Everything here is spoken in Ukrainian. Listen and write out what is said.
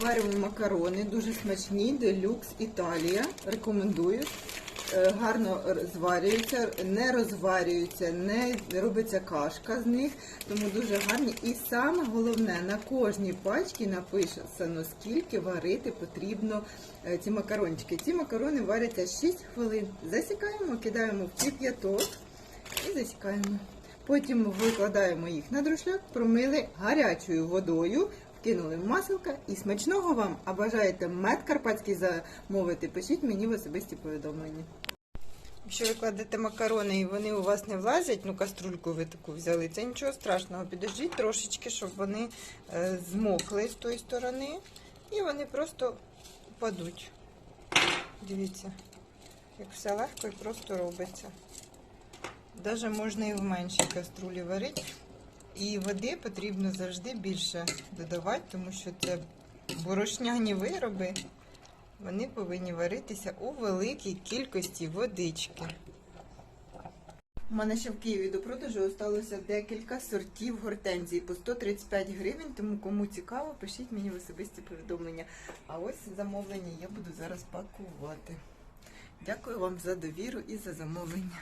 Варимо макарони, дуже смачні, делюкс Італія. Рекомендую. Е, Гарно зварюються, не розварюються, не робиться кашка з них, тому дуже гарні. І саме головне, на кожній пачці написано, скільки варити потрібно е, ці макарончики. Ці макарони варяться 6 хвилин. Засікаємо, кидаємо в кип'яток і засікаємо. Потім викладаємо їх на друшляк, промили гарячою водою, вкинули в маселка і смачного вам. А бажаєте мед карпатський замовити, пишіть мені в особисті повідомлення. Якщо ви кладете макарони і вони у вас не влазять, ну каструльку ви таку взяли, це нічого страшного. Підождіть трошечки, щоб вони е, змокли з тої сторони, і вони просто впадуть. Дивіться, як все легко і просто робиться. Даже можна і в меншій каструлі варити. І води потрібно завжди більше додавати, тому що це борошняні вироби. Вони повинні варитися у великій кількості водички. У мене ще в Києві до продажу залишилося декілька сортів гортензії по 135 гривень, тому кому цікаво, пишіть мені в особисті повідомлення. А ось замовлення я буду зараз пакувати. Дякую вам за довіру і за замовлення.